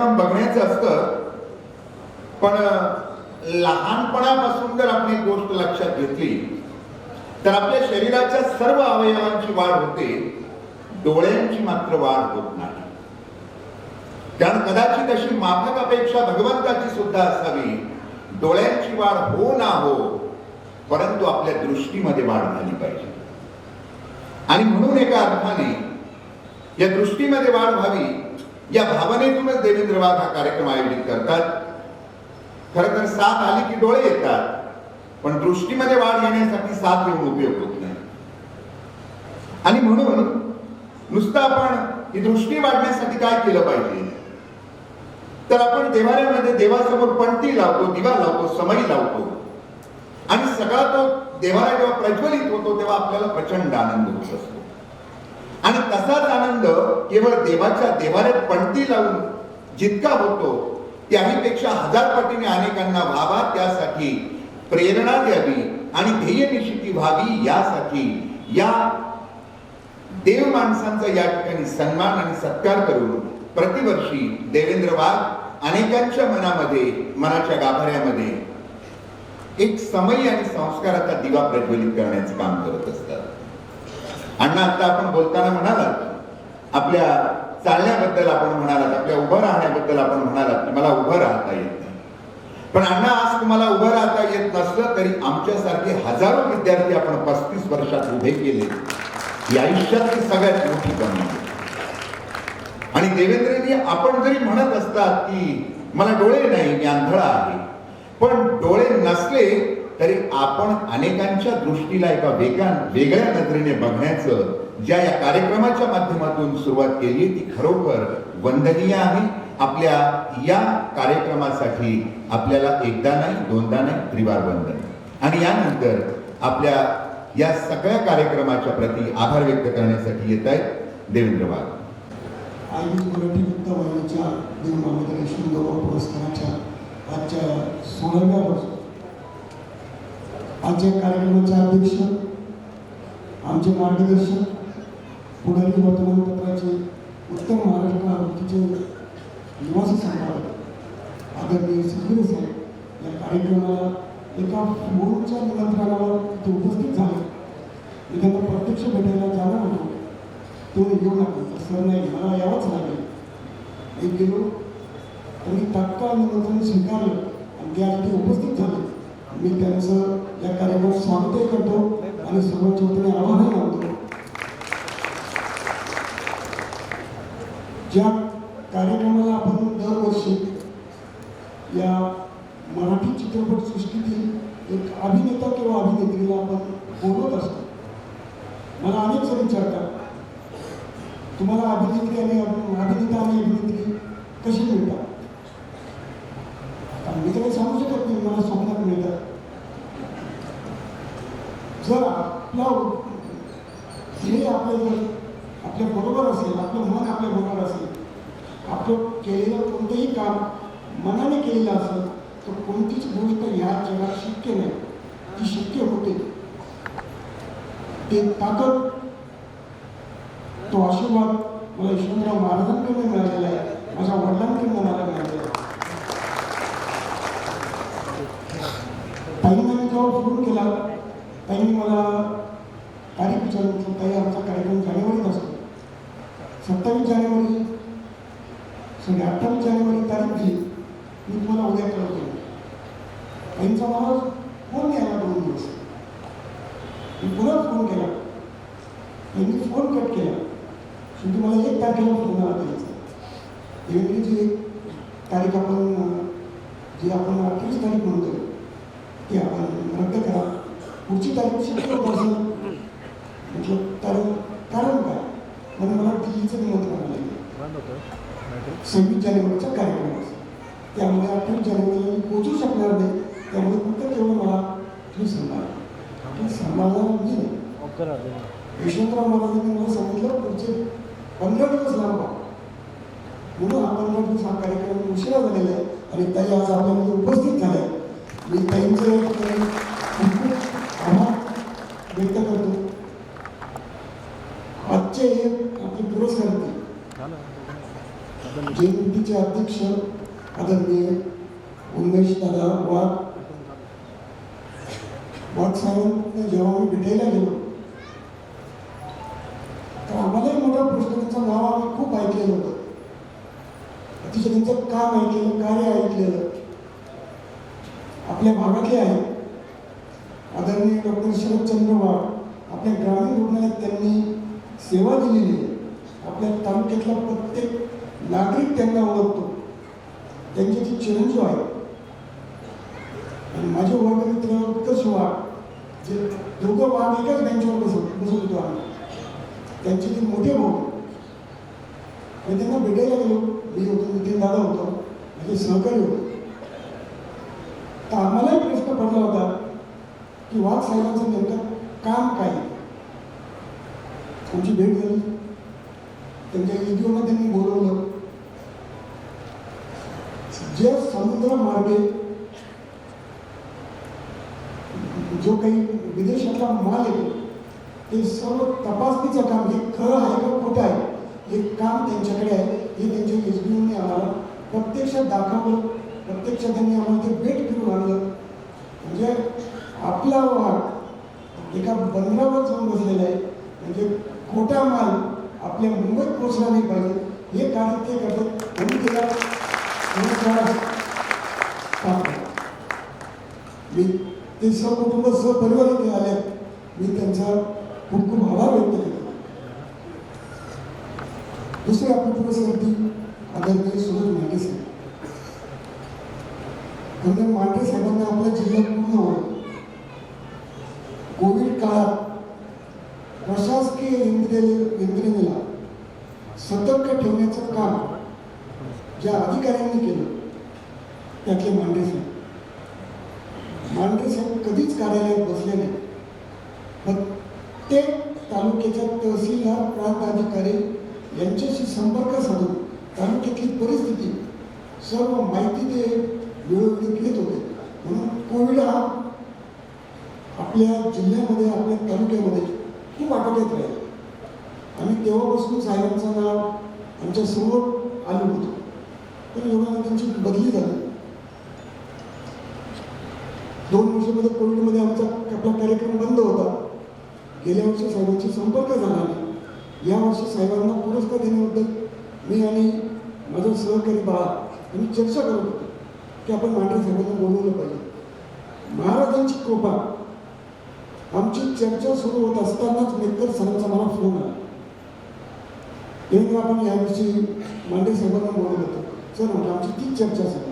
काम बघण्याचं असतं पण लहानपणापासून जर आपण एक गोष्ट लक्षात घेतली तर आपल्या शरीराच्या सर्व अवयवांची वाढ होते डोळ्यांची मात्र वाढ होत नाही. कारण कदाचित अशी माफक अपेक्षा भगवंताची सुद्धा असावी डोळ्यांची वाढ हो ना हो परंतु आपल्या दृष्टीमध्ये वाढ झाली पाहिजे. आणि म्हणून एका अर्थाने या दृष्टीमध्ये वाढ व्हावी या भावनेतूनच देवेंद्र वाघ हा कार्यक्रम आयोजित करतात. खर तर साथ आली की डोळे येतात पण दृष्टीमध्ये वाढ येण्यासाठी साथ येऊन उपयोग होत नाही. आणि म्हणून नुसतं आपण ही दृष्टी वाढण्यासाठी काय केलं पाहिजे? तर आपण देवाऱ्यामध्ये देवासमोर पणती लावतो दिवा लावतो समई लावतो. आणि सगळा तो देवारा जेव्हा प्रज्वलित होतो तेव्हा आपल्याला प्रचंड आनंद होत असतो. आणि तसाच आनंद केवळ देवाच्या देवाने पणती लावून जितका होतो त्याहीपेक्षा हजार पटीने अनेकांना व्हावा त्यासाठी प्रेरणा द्यावी आणि ध्येय निश्चिती व्हावी यासाठी या देव माणसांचा या ठिकाणी सन्मान आणि सत्कार करून प्रतिवर्षी देवेंद्र वाघ अनेकांच्या मनामध्ये मनाच्या गाभाऱ्यामध्ये एक समय आणि संस्काराचा दिवा प्रज्वलित करण्याचं काम करत असतात. अण्णा आता आपण बोलताना म्हणालात आपल्या चालण्याबद्दल आपण म्हणालात आपल्या उभं राहण्याबद्दल आपण म्हणालात की मला उभं राहता येत नाही. पण अण्णा आज तुम्हाला उभं राहता येत नसलं तरी आमच्यासारखे हजारो विद्यार्थी आपण पस्तीस वर्षात उभे केले. ही आयुष्यातली सगळ्यात मोठी कमी आणि देवेंद्रजी आपण जरी म्हणत असतात की मला डोळे नाही मी आंधळा आहे. पण डोळे नसले तरी आपण अनेकांच्या दृष्टीला एका वेगान वेगळ्या नजरेने बघण्याचं ज्या या कार्यक्रमाच्या माध्यमातून सुरुवात केली ती खरोखर वंदनीय आहे. आपल्या या कार्यक्रमासाठी आपल्याला एकदा नाही दोनदा नाही त्रिवार वंदन. आणि यानंतर आपल्या या सगळ्या कार्यक्रमाच्या प्रती आभार व्यक्त करण्यासाठी येत आहेत देवेंद्र वाघ आयुष मराठी वृत्तवाहिनीच्या देव मामोदर पुरस्काराच्या आजच्या सोळाव्या वर्ष आमच्या कार्यक्रमाचे अध्यक्ष आमचे मार्गदर्शक पुढारी वर्तमानपत्राचे उत्तम महाराष्ट्र आवृत्तीचे निवासी संपादक आदरणीय सगळे साहेब या कार्यक्रमाला एका फोनच्या निमंत्रणावर ते उपस्थित झाले. मी त्यांना प्रत्यक्ष भेटायला जाणार होतो तो येऊ लागला सर नाही मला यावंच लागेल. एक गेलो त्यांनी तात्काळ निमंत्रण स्वीकारलं आणि त्या ते उपस्थित झाले. मी त्यांचं या कार्यक्रमात स्वागतही करतो आणि सर्वांच्या वतीने आभारही मानतो ज्या कार्यक्रमाला आपण दरवर्षी या मराठी चित्रपटसृष्टीतील एक अभिनेता किंवा अभिनेत्रीला आपण बोलत असतो. मला अनेक जण विचारतात तुम्हाला अभिनेत्री आणि अभिनेता आणि अभिनेत्री कशी मिळतात आता मी तर काही सांगू शकत नाही मला स्वप्नात मिळतात जर आपला हे आपलं जर आपल्या बरोबर असेल आपलं मन आपल्या बरोबर असेल. आपलं केलेलं कोणतंही काम मनाने केलेलं असेल तर कोणतीच गोष्ट ह्या जगात शक्य नाही. ती शक्य होते. ते ताकद तो आशीर्वाद मला यशवंतराव महाराजांकडून मिळालेला आहे. माझ्या वडिलांकडून मला मिळालेला आहे. ताईंना मी जेव्हा फोन केला ताईंनी मला तारीख विचारून ताई आमचा कार्यक्रम जानेवारीत असतो. सत्तावीस जानेवारी सॉरी अठ्ठावीस जानेवारी तारीख दिली मी तुम्हाला उद्या कळवतो. ताईंचा मला फोन यायला दोन दिवस? मी पुन्हा फोन केला. त्यांनी फोन कट केला. शेवटी मला एक तारखेला फोन आला त्यांचा. देवेंद्रची एक तारीख आपण जी आपण अठ्ठावीस तारीख म्हणतो ती आपण रद्द करा. पुढची तारीख शक्य होत असेल म्हटलं तर कारण काय म्हणून मला दिल्लीचं निमंत्रण आलं सव्वीस जानेवारीचा कार्यक्रम असतो त्यामुळे अठ्ठावीस जानेवारीला मी पोचू शकणार नाही. त्यामुळे फक्त केवळ मला तुम्ही सांगणार की सांभाळणार मी यशवंतराव महाराजांनी मला सांगितलं पुढचे पंधरा दिवस लांब म्हणून हा पंधरा दिवस हा कार्यक्रम उशिरा झालेला आहे आणि ताई आज आपल्यामध्ये उपस्थित झाल्या मी ताईंचं खूप खूप आभार व्यक्त करतो आजचे हे आपले पुरस्कार जयंतीचे अध्यक्ष आदरणीय उमेश दादा वाघ वाघ साहेबांना जेव्हा मी भेटायला गेलो तर आम्हालाही मोठ्या पुस्तकांचं नाव आम्ही खूप ऐकलेलं होतं. अतिशय त्यांचं काम ऐकलेलं कार्य ऐकलेलं. आपल्या भागातले आहेत. आदरणीय डॉक्टर शरदचंद्र वाघ आपल्या ग्रामीण रुग्णालयात त्यांनी सेवा दिलेली आहे. आपल्या तालुक्यातला प्रत्येक नागरिक त्यांना ओळखतो. त्यांचे जे चिरंजीव आहेत. आणि माझे ओळखमित्र उत्कर्ष वाघ जे दोघं वाघ एकाच बेंचवर बसत बसत होतो आम्ही. त्यांचे जे मोठे भाऊ मी त्यांना भेटायला गेलो. मी होतो नितीन दादा होतो. माझे सहकारी होतो. तर आम्हालाही प्रश्न पडला होता की वाघ साहेबांचं नेमकं काम काय आहे? आमची भेट झाली. त्यांच्या व्हिडिओमध्ये त्यांनी बोलवलं. समुद्र मार्गे जो काही विदेशातला माल येतो ते सर्व तपासणीचं काम हे खरं आहे का खोटं आहे हे काम त्यांच्याकडे आहे हे त्यांच्या एस बी ओने आम्हाला प्रत्यक्षात दाखवलं प्रत्यक्षात त्यांनी आम्हाला ते भेट फिरून आणलं. म्हणजे आपला वाट एका बंदरावर जाऊन बसलेला आहे म्हणजे खोटा माल आपल्या मुंबईत पोचला नाही पाहिजे हे कार्य ते करतात. म्हणून त्याला मी ते सहकुटुंब सहपरिवार इथे आले. मी त्यांचा खूप खूप आभार व्यक्त केला. दुसरे आपले पुरस्कारती आदरणीय सुरज मांडे साहेब. म्हणजे मांडे साहेबांना आपल्या जिल्ह्यात पूर्ण कोविड काळात प्रशासकीय यंत्रणेला सतर्क ठेवण्याचं काम ज्या अधिकाऱ्यांनी केलं त्यातले मांडे साहेब मांडे साहेब कधीच कार्यालयात बसले नाही प्रत्येक तालुक्याच्या तहसीलदार प्रांत अधिकारी यांच्याशी संपर्क साधून तालुक्यातली परिस्थिती सर्व माहिती ते वेळोवेळी घेत होते. म्हणून कोविड हा आपल्या जिल्ह्यामध्ये आपल्या तालुक्यामध्ये खूप आटोक्यात राहील. आणि तेव्हापासून साहेबांचं नाव आमच्यासमोर आलं होतं. पण एवढ्या त्यांची बदली झाली. दोन वर्षामध्ये कोविडमध्ये आमचा आपला कार्यक्रम बंद होता. गेल्या वर्षी साहेबांशी संपर्क झाला नाही. या वर्षी साहेबांना पुरस्कार देण्याबद्दल मी आणि माझा सहकारी बाळा आम्ही चर्चा करत होतो की आपण मांडे साहेबांना बोलवलं पाहिजे. महाराजांची कृपा. आमची चर्चा सुरू होत असतानाच मित्र सरांचा मला फोन आला. तेव्हा आपण यावर्षी मांडे साहेबांना बोलवलं होतं. सर म्हणजे आमची तीच चर्चा झाली.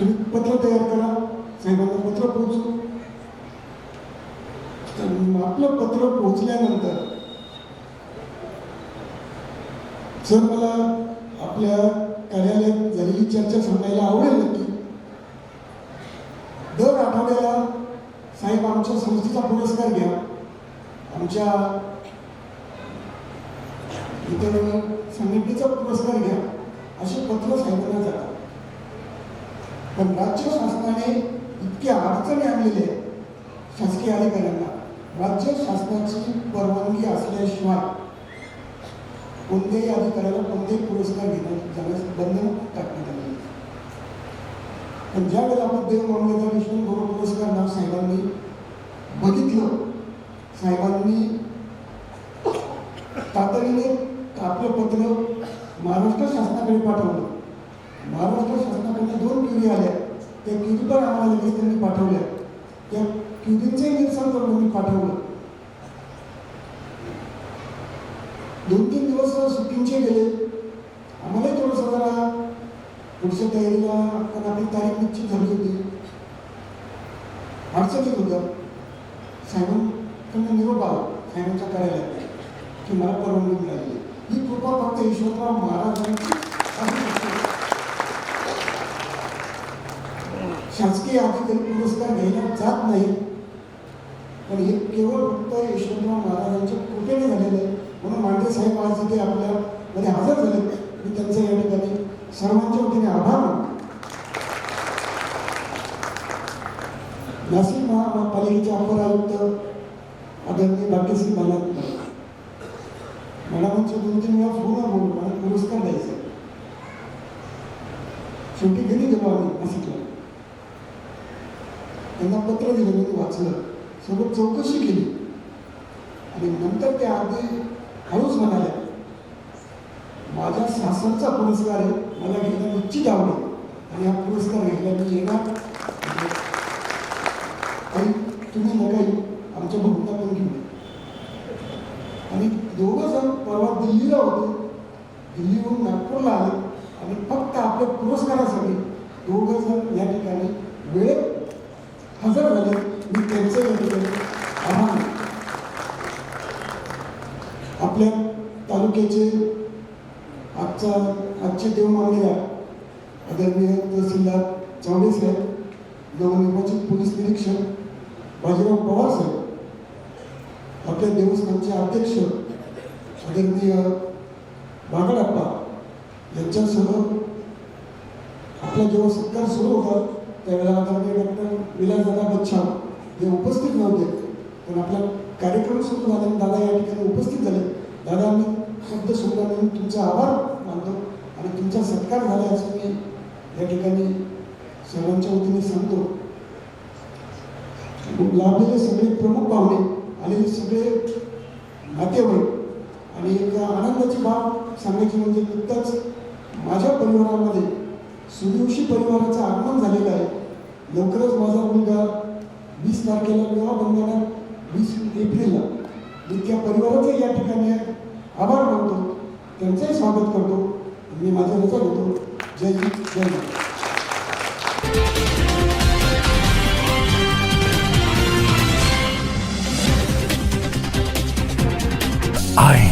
तुम्ही पत्र तयार करा. साहेबांना पत्र पोहोचू तर आपलं पत्र पोहोचल्यानंतर सर मला आपल्या कार्यालयात झालेली चर्चा सांगायला आवडेल नक्की दर आठवड्याला साहेब आमच्या संस्थेचा पुरस्कार घ्या. आमच्या इतर संघटनेचा पुरस्कार घ्या. असे पत्र साहेबांना जातात. पण राज्य शासनाने इतक्या अडचणी आणलेल्या आहेत शासकीय अधिकाऱ्यांना. राज्य शासनाची परवानगी असल्याशिवाय कोणत्याही अधिकाऱ्याला कोणतेही पुरस्कार घेण्यात जाण्यास बंधन टाकण्यात आले. पण ज्या वेळेला आपण देव मामलेदार विष्णू गौरव पुरस्कार नाव साहेबांनी बघितलं साहेबांनी तातडीने आपलं पत्र महाराष्ट्र शासनाकडे पाठवलं. महाराष्ट्र शासनाकडनं दोन क्युरी आल्या. त्या क्युरी पण आम्हाला लगेच त्यांनी पाठवल्या. त्या क्युरींचे निरसन करून मी पाठवलं. दोन तीन दिवस सुट्टींचे गेले. आम्हालाही थोडंसं जरा पुढच्या तयारीला आपण आपली तारीख निश्चित झाली होती. अडचणीत होतं. साहेबांकडनं निरोप आला. सायमनच्या कार्यालयात. की मला परवानगी मिळाली. ही कृपा फक्त यशवंतराव महाराजांची असू शकते. शासकीय अधिकारी पुरस्कार घ्यायला जात नाही. पण हे केवळ फक्त यशवंतराव महाराजांच्या कृपेने झालेलं आहे. म्हणून मांडे साहेब आज इथे आपल्या हजर झाले मी त्यांचं या ठिकाणी सर्वांच्या वतीने आभार मानतो नाशिक महापालिकेचे अपर आयुक्त आदरणीय भाग्यश्री बालात मॅडमांचे दोन तीन वेळा फोन बोलून मला पुरस्कार द्यायचा शेवटी घरी गेलो आम्ही नाशिकला त्यांना पत्र दिलं मी वाचलं. सोबत चौकशी केली. आणि नंतर ते अगदी हळूच म्हणाले माझ्या सासरचा पुरस्कार आहे मला घ्यायला निश्चित आवडेल. आणि हा पुरस्कार घ्यायला मी येणार. आणि तुम्ही नकाही आमच्या भूमिका पण घेऊन आणि दोघं जण परवा दिल्लीला होते. दिल्लीहून नागपूरला आले आणि फक्त आपल्या पुरस्कारासाठी दोघं जण या ठिकाणी वेळेत हजर झाले. मी त्यांचं या आपल्या तालुक्याचे आजचा आजचे देव मानलेल्या आदरणीय तहसीलदार चावडे साहेब नवनिर्वाचित पोलीस निरीक्षक बाजीराव पवार साहेब आपल्या देवस्थानचे अध्यक्ष आदरणीय बागडप्पा यांच्यासह आपला जेव्हा सत्कार सुरू होता त्यावेळेला आदरणीय डॉक्टर विलासदादा बच्छाव हे उपस्थित नव्हते. पण आपला कार्यक्रम सुरू झाला आणि दादा या ठिकाणी उपस्थित झाले. दादा मी शब्द सुद्धा म्हणून तुमचा आभार मानतो आणि तुमचा सत्कार झाला असं मी या ठिकाणी सर्वांच्या वतीने सांगतो. लाभलेले सगळे प्रमुख पाहुणे आलेले सगळे नातेवाईक आणि एक आनंदाची बाब सांगायची म्हणजे नुकताच माझ्या परिवारामध्ये सुदृशी परिवाराचं आगमन झालेलं आहे. लवकरच माझा मुलगा वीस तारखेला विवाह बंधनात वीस एप्रिलला. मी त्या परिवाराचं या ठिकाणी आभार मानतो. त्यांचंही स्वागत करतो. मी माझं रचा घेतो. जय जी जय I